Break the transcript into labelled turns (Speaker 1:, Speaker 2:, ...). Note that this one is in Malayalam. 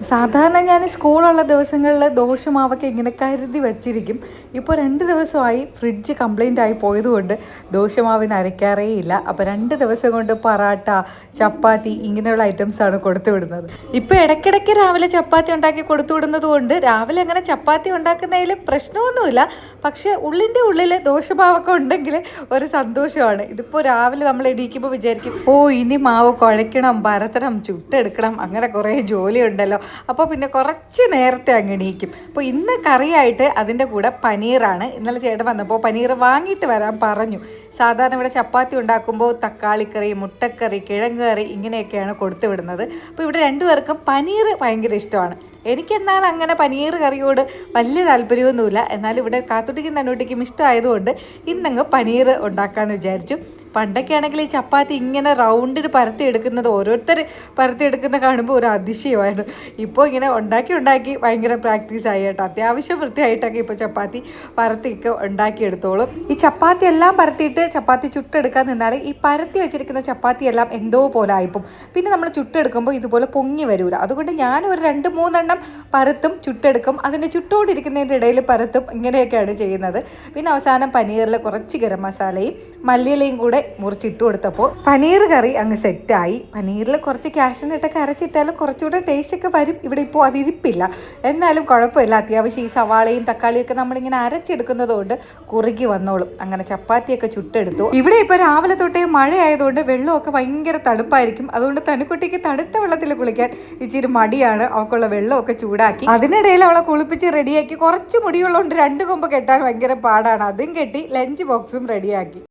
Speaker 1: സാധാരണ ഞാൻ സ്കൂളുള്ള ദിവസങ്ങളിൽ ദോശമാവൊക്കെ ഇങ്ങനെ കരുതി വച്ചിരിക്കും. ഇപ്പോൾ രണ്ട് ദിവസമായി ഫ്രിഡ്ജ് കംപ്ലൈന്റ് ആയി പോയതുകൊണ്ട് ദോശമാവിന് അരയ്ക്കാറേ ഇല്ല. അപ്പോൾ രണ്ട് ദിവസം കൊണ്ട് പറാട്ട ചപ്പാത്തി ഇങ്ങനെയുള്ള ഐറ്റംസ് ആണ് കൊടുത്തു വിടുന്നത്. ഇപ്പോൾ ഇടയ്ക്കിടയ്ക്ക് രാവിലെ ചപ്പാത്തി ഉണ്ടാക്കി കൊടുത്തു വിടുന്നത് കൊണ്ട് രാവിലെ അങ്ങനെ ചപ്പാത്തി ഉണ്ടാക്കുന്നതിൽ പ്രശ്നമൊന്നുമില്ല. പക്ഷേ ഉള്ളിന്റെ ഉള്ളിൽ ദോശമാവൊക്കെ ഉണ്ടെങ്കിൽ ഒരു സന്തോഷമാണ്. ഇതിപ്പോൾ രാവിലെ നമ്മൾ എണീക്കുമ്പോൾ വിചാരിക്കും ഓ ഇനി മാവ് കുഴയ്ക്കണം പരത്തണം ചുട്ടെടുക്കണം അങ്ങനെ കുറേ ജോലിയുണ്ടല്ലോ. അപ്പോൾ പിന്നെ കുറച്ച് നേരത്തെ അങ്ങ് എണീക്കും. അപ്പോൾ ഇന്ന് കറിയായിട്ട് അതിന്റെ കൂടെ പനീറാണ്. ഇന്നലെ ചേട്ടൻ വന്നപ്പോൾ പനീർ വാങ്ങിയിട്ട് വരാൻ പറഞ്ഞു. സാധാരണ ഇവിടെ ചപ്പാത്തി ഉണ്ടാക്കുമ്പോൾ തക്കാളിക്കറി മുട്ടക്കറി കിഴങ്ങ് കറി ഇങ്ങനെയൊക്കെയാണ് കൊടുത്തു വിടുന്നത്. അപ്പോൾ ഇവിടെ രണ്ടുപേർക്കും പനീർ ഭയങ്കര ഇഷ്ടമാണ്. എനിക്കെന്നാൽ അങ്ങനെ പനീർ കറിയോട് വലിയ താല്പര്യമൊന്നുമില്ല. എന്നാൽ ഇവിടെ കാത്തുട്ടിക്കും തന്നോട്ടിക്കും ഇഷ്ടമായതുകൊണ്ട് ഇന്നങ്ങ് പനീർ ഉണ്ടാക്കാമെന്ന് വിചാരിച്ചു. പണ്ടൊക്കെ ആണെങ്കിൽ ഈ ചപ്പാത്തി ഇങ്ങനെ റൗണ്ടിൽ പരത്തി എടുക്കുന്നത് ഓരോരുത്തർ പരത്തി എടുക്കുന്ന കാണുമ്പോൾ ഒരു അതിശയമായിരുന്നു. ഇപ്പോൾ ഇങ്ങനെ ഉണ്ടാക്കി ഉണ്ടാക്കി ഭയങ്കര പ്രാക്ടീസ് ആയി കേട്ടോ. അത്യാവശ്യം വൃത്തിയായിട്ടൊക്കെ ഇപ്പോൾ ചപ്പാത്തി പരത്തിയൊക്കെ ഉണ്ടാക്കിയെടുത്തോളും. ഈ ചപ്പാത്തി എല്ലാം പരത്തിയിട്ട് ചപ്പാത്തി ചുട്ടെടുക്കാൻ നിന്നാൽ ഈ പരത്തി വെച്ചിരിക്കുന്ന ചപ്പാത്തി എല്ലാം എന്തോ പോലെ ആയിപ്പോൾ പിന്നെ നമ്മൾ ചുട്ടെടുക്കുമ്പോൾ ഇതുപോലെ പൊങ്ങി വരൂല. അതുകൊണ്ട് ഞാൻ ഒരു രണ്ട് മൂന്നെണ്ണം പരത്തും ചുട്ടെടുക്കും. അതിന്റെ ചുട്ടോണ്ടിരിക്കുന്നതിന്റെ ഇടയിൽ പരത്തും ഇങ്ങനെയൊക്കെയാണ് ചെയ്യുന്നത്. പിന്നെ അവസാനം പനീറിൽ കുറച്ച് ഗരം മസാലയും മല്ലിയിലയും കൂടെ മുറിച്ചിട്ട് കൊടുത്തപ്പോൾ പനീർ കറി അങ്ങ് സെറ്റായി പനീറിൽ കുറച്ച് ക്യാഷിനിട്ടൊക്കെ അരച്ചിട്ടാലും കുറച്ചുകൂടെ ടേസ്റ്റ് ഒക്കെ വരും. ഇവിടെ ഇപ്പോൾ അതിരിപ്പില്ല. എന്നാലും കുഴപ്പമില്ല. അത്യാവശ്യം ഈ സവാളയും തക്കാളിയൊക്കെ നമ്മളിങ്ങനെ അരച്ചെടുക്കുന്നത് കൊണ്ട് കുറുകി വന്നോളും. അങ്ങനെ ചപ്പാത്തിയൊക്കെ ചുട്ടെടുത്തു. ഇവിടെ ഇപ്പോൾ രാവിലെ തൊട്ടേ മഴ ആയതുകൊണ്ട് വെള്ളമൊക്കെ ഭയങ്കര തണുപ്പായിരിക്കും. അതുകൊണ്ട് തനുക്കുട്ടിക്ക് തണുത്ത വെള്ളത്തിൽ കുളിക്കാൻ ഇച്ചിരി മടിയാണ്. അവൾക്കുള്ള വെള്ളമൊക്കെ ചൂടാക്കി. അതിനിടയിൽ അവളെ കുളിപ്പിച്ച് റെഡിയാക്കി കുറച്ച് മുടിയുള്ളതുകൊണ്ട് രണ്ട് കൊമ്പ് കെട്ടാൻ ഭയങ്കര പാടാണ്. അതും കെട്ടി ലഞ്ച് ബോക്സും റെഡിയാക്കി